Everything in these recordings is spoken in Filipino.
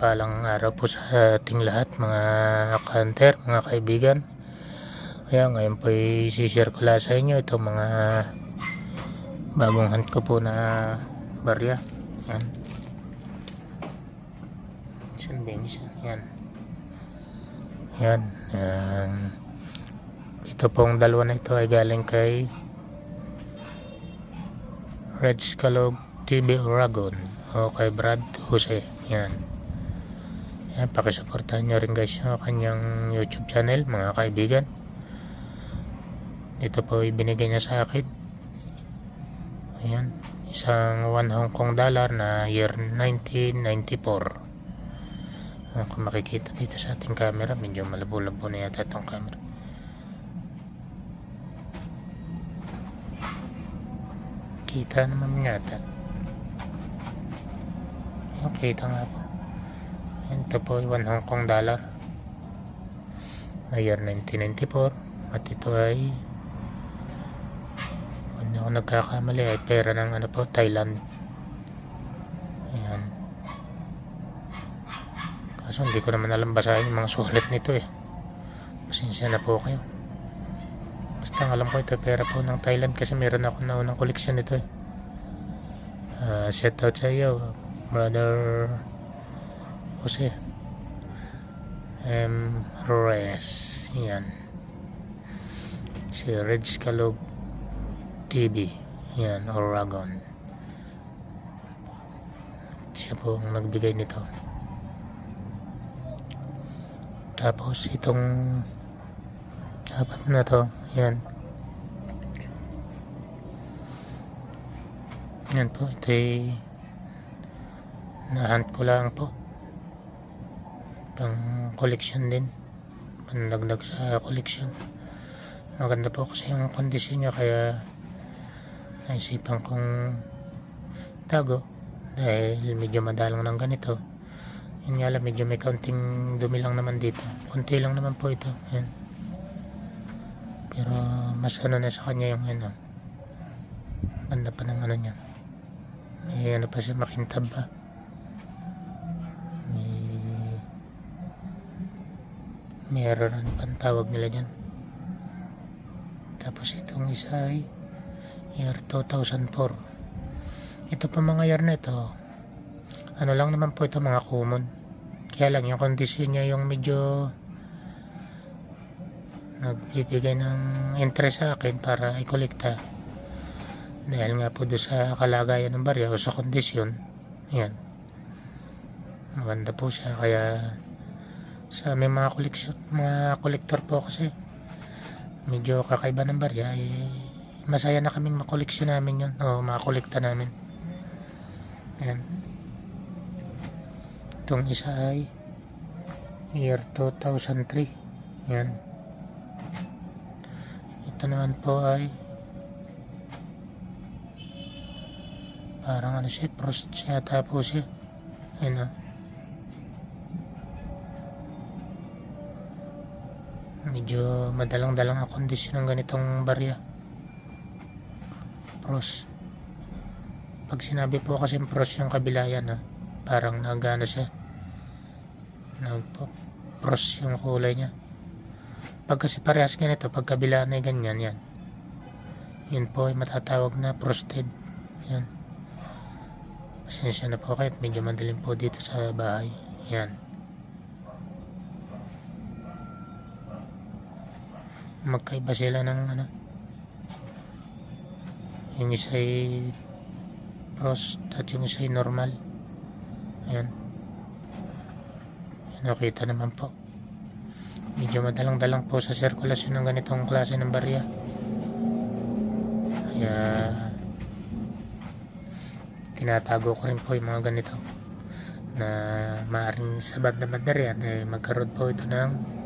mapagpalang araw po sa ating lahat mga kanter, mga kaibigan. Ayan, ngayon po i-share ko lang sa inyo itong mga bagong hunt ko po na barya. Ayan. Saan ba? Ayan. Ayan. Ayan. Ito pong dalawa na ito ay galing kay Red Scalog TV Oragon o kay Brad Jose. Yan. Yan, pakisuportahan nyo rin guys yung kanyang YouTube channel, mga kaibigan. Ito po ibinigay niya sa akin. Ayan. Isang 1 Hong Kong dollar na year 1994. Ayan, kung makikita dito sa ating camera, medyo malabo-labo na yata itong camera. Kita naman yata. Ayan, kita nga po. Ito po ay 1 Hong Kong dollar. Year 1994. At ito ay kung ako nagkakamali ay pera ng ano po, Thailand. Ayan. Kaso hindi ko naman alam basahin yung mga sulat nito eh. Pasensya na po kayo. Basta alam ko ito pera po ng Thailand kasi meron ako na unang koleksyon nito eh. Ah, shout out sa iyo, brother Jose. M. Reyes. Yan. Si Red Scalog TV. Yan, Oregon. Siya po ang nagbigay nito. Tapos itong dapat na to. Yan. Yan po. Ito ay nahunt ko lang po. Pang collection din. Pandagdag sa collection. Maganda po kasi yung kondisyon niya kaya naisipan kong tago dahil medyo madalang ng ganito. Yun nga lang, medyo may kaunting dumi lang naman dito. Kunti lang naman po ito. Yan. Pero mas ano na sa kanya yung ano. Ganda pa ng ano niya. May ano pa siya, makintab pa. May meron ano pang tawag nila dyan. Tapos itong isa ay year 2004. Ito pa mga year na ito. Ano lang naman po ito mga common. Kaya lang yung kondisyon niya yung medyo nagbibigay ng interest sa akin para i-kolekta. Dahil nga po doon sa kalagayan ng barya o sa kondisyon. Yan. Maganda po siya kaya sa may mga koleksyon, mga kolektor po kasi medyo kakaiba ng barya eh, masaya na kaming makoleksyon namin yun o makakolekta namin. Yan. Itong isa ay year 2003. Yan. Ito naman po ay parang ano siya, frost yata po siya. Yan o. Medyo madalang-dalang ang kondisyon ng ganitong barya. Pros. Pag sinabi po kasi pros yung kabila yan, ha, parang nagano siya. Nagpo, pros yung kulay niya. Pag kasi parehas ganito, pag kabila na ganyan, yan. Yun po ay matatawag na frosted. Yan. Pasensya na po kayo medyo madilim po dito sa bahay. Yan. Magkaiba sila ng ano. Yung isa ay frost at yung isa ay normal. Ayan. Yan, nakita naman po. Medyo madalang-dalang po sa sirkulasyon ng ganitong klase ng barya. Kaya tinatago ko rin po yung mga ganito na maaaring sabat na madarya dahil magkaroon po ito ng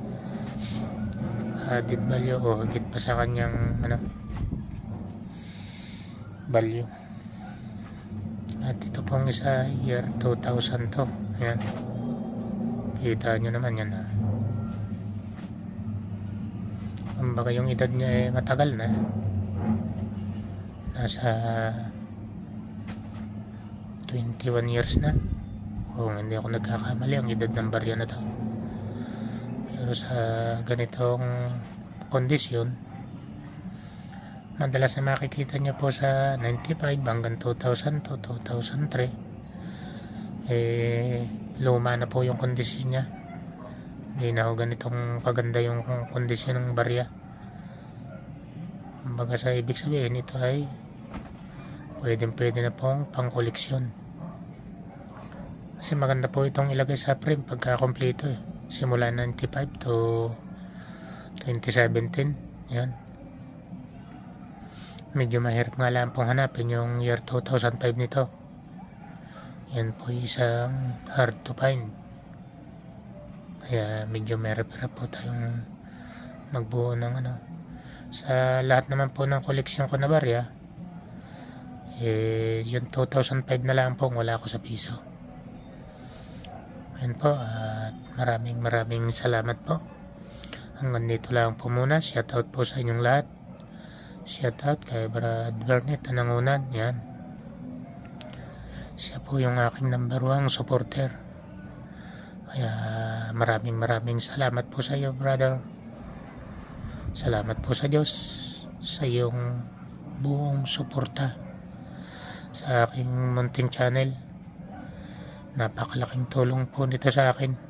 added value o higit pa sa kanyang ano value at ito pong isa year 2000 to. Ayan. Kita nyo naman yan ha. Kumbaga yung edad niya eh matagal na. Nasa 21 years na. Kung hindi ako nagkakamali ang edad ng barya na to pero sa ganitong kondisyon madalas na makikita niyo po sa 95 hanggang 2000 to 2003 eh luma na po yung kondisyon niya. Hindi na ho ganitong kaganda yung kondisyon ng barya. Kumbaga sa ibig sabihin ito ay pwede pwede na pong pangkoleksyon. Kasi maganda po itong ilagay sa frame pagka kompleto eh simula 95 to 2017 yan medyo mahirap nga lang pong hanapin yung year 2005 nito. Yan po isang hard to find. Kaya medyo mahirap po tayong magbuo ng ano. Sa lahat naman po ng koleksyon ko na barya eh yung 2005 na lang po wala ako sa piso. Yan po at maraming maraming salamat po. Hanggang dito lang po muna. Shout out po sa inyong lahat. Shout out kay Brad Burnett Anangunan. Yan. Siya po yung aking number one supporter. Kaya maraming maraming salamat po sa iyo brother. Salamat po sa Diyos sa iyong buong suporta sa aking munting channel. Napakalaking tulong po nito sa akin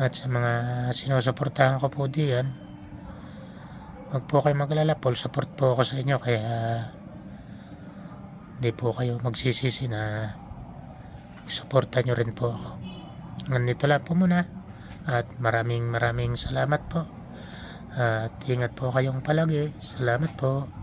at sa mga sinusuportahan ko po diyan wag po kayo maglala full support po ako sa inyo kaya hindi po kayo magsisisi na suporta nyo rin po ako. Nandito lang po muna at maraming maraming salamat po. At ingat po kayong palagi. Salamat po